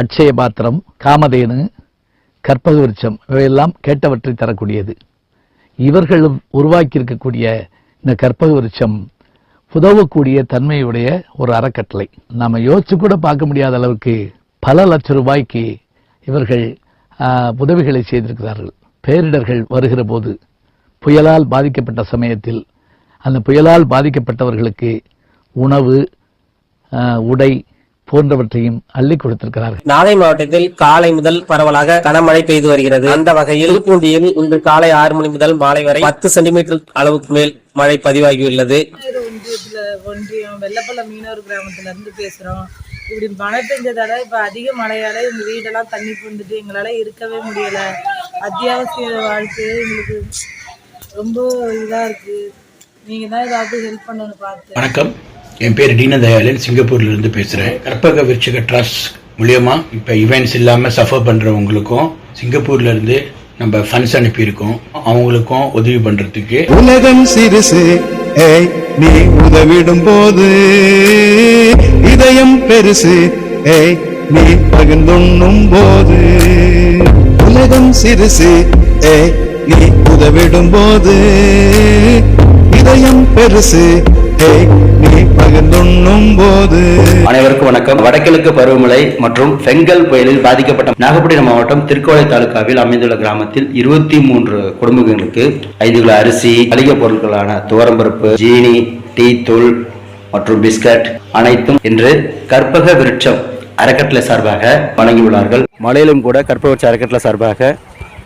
அட்சய பாத்திரம் காமதேனு கற்பக விருட்சம் இவையெல்லாம் கேட்டவற்றை தரக்கூடியது. இவர்களும் உருவாக்கி இருக்கக்கூடிய இந்த கற்பக விருட்சம் உதவக்கூடிய தன்மையுடைய ஒரு அறக்கட்டளை. நாம் யோசிச்சு கூட பார்க்க முடியாத அளவுக்கு பல லட்சம் ரூபாய்க்கு இவர்கள் உதவிகளை செய்திருக்கிறார்கள். பேரிடர்கள் வருகிற போது புயலால் பாதிக்கப்பட்ட சமயத்தில் அந்த புயலால் பாதிக்கப்பட்டவர்களுக்கு உணவு உடை போன்றவற்றையும் அள்ளி கொடுத்திருக்கிறார்கள். நாகை மாவட்டத்தில் காலை முதல் பரவலாக கனமழை பெய்து வருகிறது. அந்த வகையில் திருப்பூண்டியில் இன்று காலை ஆறு மணி முதல் மாலை வரை பத்து சென்டிமீட்டர் அளவுக்கு மேல் மழை பதிவாகியுள்ளது. ஒன்றியம் வெள்ளப்பள்ளம் மீனவர் கிராமத்துல இருந்து பேசுறோம். இப்படி மழை பெஞ்சதால இப்ப அதிக மழையால எங்க வீடெல்லாம் தண்ணி புந்துட்டு எங்களால இருக்கவே முடியல. அத்தியாவசிய வாழ்க்கை எங்களுக்கு ரொம்ப இதா இருக்கு. நீங்க தான் ஏதாவது ஹெல்ப் பண்ணணும் பார்த்து. வணக்கம். என் பேர் தீனதயாளன் சிங்கப்பூர்ல இருந்து பேசுறேன். கற்பக விருட்சக ட்ரஸ்ட் மூலியமா இப்ப ஈவெண்ட்ஸ் இல்லாம சஃபர் பண்றவங்களுக்கும் சிங்கப்பூர்ல இருந்து நம்ம ஃபண்ட்ஸ் அனுப்பியிருக்கோம். அவங்களுக்கும் உதவி பண்றதுக்கு. உலகம் சிறுசு ஏய் நீ உதவிடும் போது இதயம் பெருசு ஏய் நீ பகிர்ந்துண்ணும் போது. உலகம் சிறுசு ஏய் நீ உதவிடும் போது இதயம் பெருசு ஏய் நீ பகிர்ந்துண்ணும் போது அனைவருக்கும் வணக்கம். வடகிழக்கு பருவமழை மற்றும் பெங்கல் புயலில் பாதிக்கப்பட்ட நாகப்பட்டினம் மாவட்டம் திருக்கோளை தாலுகாவில் அமைந்துள்ள கிராமத்தில் இருபத்தி மூன்று குடும்பங்களுக்கு ஐந்து கிலோ அரிசி மளிகை பொருட்களான துவரம்பருப்பு ஜீனி டீ தூள் மற்றும் பிஸ்கட் அனைத்தும் இன்று கற்பக விருட்சம் அறக்கட்டளை சார்பாக வழங்கியுள்ளார்கள் மலையிலும் கூட கற்பக விருட்ச அறக்கட்டளை சார்பாக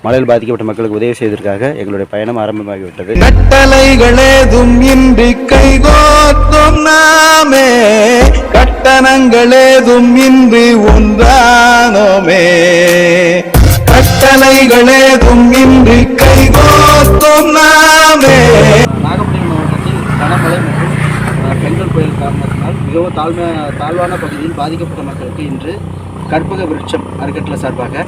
மழையில் பாதிக்கப்பட்ட மக்களுக்கு உதவி செய்வதற்காக எங்களுடைய பயணம் ஆரம்பமாகிவிட்டது. கட்டளைகளேதும் இன்றி கைகோத்தும் நாமே. கட்டணங்களேதும் இன்றி ஒன்றானோமே கட்டளைகளேதும் இன்றி கைகோத்தும் நாமே. நாகப்பட்டினம் மாவட்டத்தில் கனமழை மற்றும் பெங்கல் புயல் காரணத்தினால் மிகவும் தாழ்மை தாழ்வான பகுதியில் பாதிக்கப்பட்ட மக்களுக்கு இன்று கற்பக விருட்சம் அறக்கட்டளை சார்பாக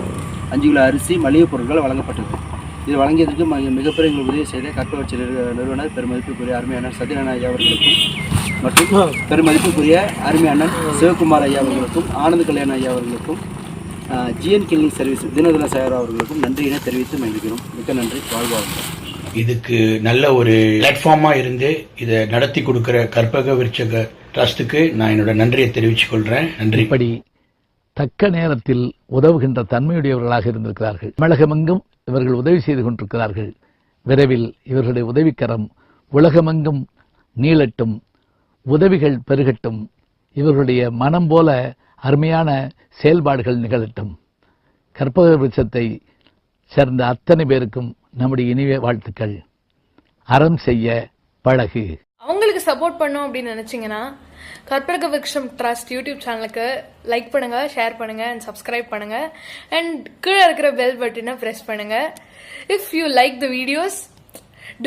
அஞ்சு கிலோ அரிசி மளிகைப் பொருட்கள் வழங்கப்பட்டது. இது வழங்கியதற்கு மிகப்பெரிய எங்களுக்கு உதவி செய்த நிறு- நிறுவனர் பெருமதிப்புக்குரிய அருமையான சத்யநாராயண ஐயா அவர்களுக்கும் மற்றும் பெருமதிப்புக்குரிய அருமையானன் சிவகுமார் ஐயா அவர்களுக்கும் ஆனந்த கல்யாண ஐயா அவர்களுக்கும் ஜிஎன் கிளினிக் சர்வீஸ் தினதின சேகர் அவர்களுக்கும் நன்றியினை தெரிவித்து மகிழ்கிறோம். மிக்க நன்றி. வாழ்க வளமுடன் இதுக்கு நல்ல ஒரு பிளாட்ஃபார்மா இருந்து இதை நடத்தி கொடுக்கிற கற்பக விருட்சக ட்ரஸ்ட்டுக்கு நான் என்னோட நன்றியை தெரிவித்துக் கொள்றேன். நன்றி. தக்க நேரத்தில் உதவுகின்ற தன்மையுடையவர்களாக இருந்திருக்கிறார்கள். தமிழகமெங்கும் இவர்கள் உதவி செய்து கொண்டிருக்கிறார்கள். விரைவில் இவர்களுடைய உதவிக்கரம் உலகமெங்கும் நீளட்டும் உதவிகள் பெருகட்டும் இவர்களுடைய மனம் போல அருமையான செயல்பாடுகள் நிகழட்டும். கற்பக விருட்சத்தை சேர்ந்த அத்தனை பேருக்கும் நம்முடைய இனிய வாழ்த்துக்கள். அறம் செய்ய பழகு. அவங்களுக்கு சப்போர்ட் பண்ணோம் அப்படின்னு நினைச்சீங்கன்னா கற்பக விக்ஷம் ட்ரஸ்ட் யூடியூப் சேனலுக்கு லைக் பண்ணுங்க ஷேர் பண்ணுங்க அண்ட் சப்ஸ்கிரைப் பண்ணுங்க. அண்ட் கீழே இருக்கிற பெல் பட்டனை ப்ரெஸ் பண்ணுங்க. If you like the videos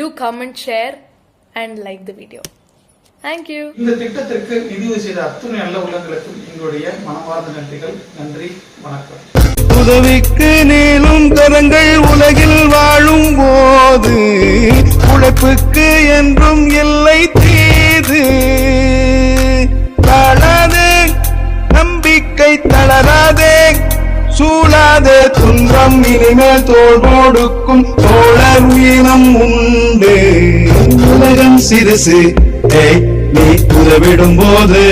do comment share and like the video thank you இந்த திட்டத்திற்கு நிதி செய்த அத்துணை நல்ல உள்ளங்களுக்கும் எங்களுடைய மனமார்ந்த நன்றிகள். நன்றி வணக்கம். உதவிக்கு நீளும் கரங்கள் உலகில் வாழும் போது உழைப்புக்கு என்றும் இல்லை சூழாதே துன்பம் இனிமேல் தோல் கொடுக்கும் தோழர் வீரம் உண்டு. உலகம் சிறுசு. நீ உதவிடும் போது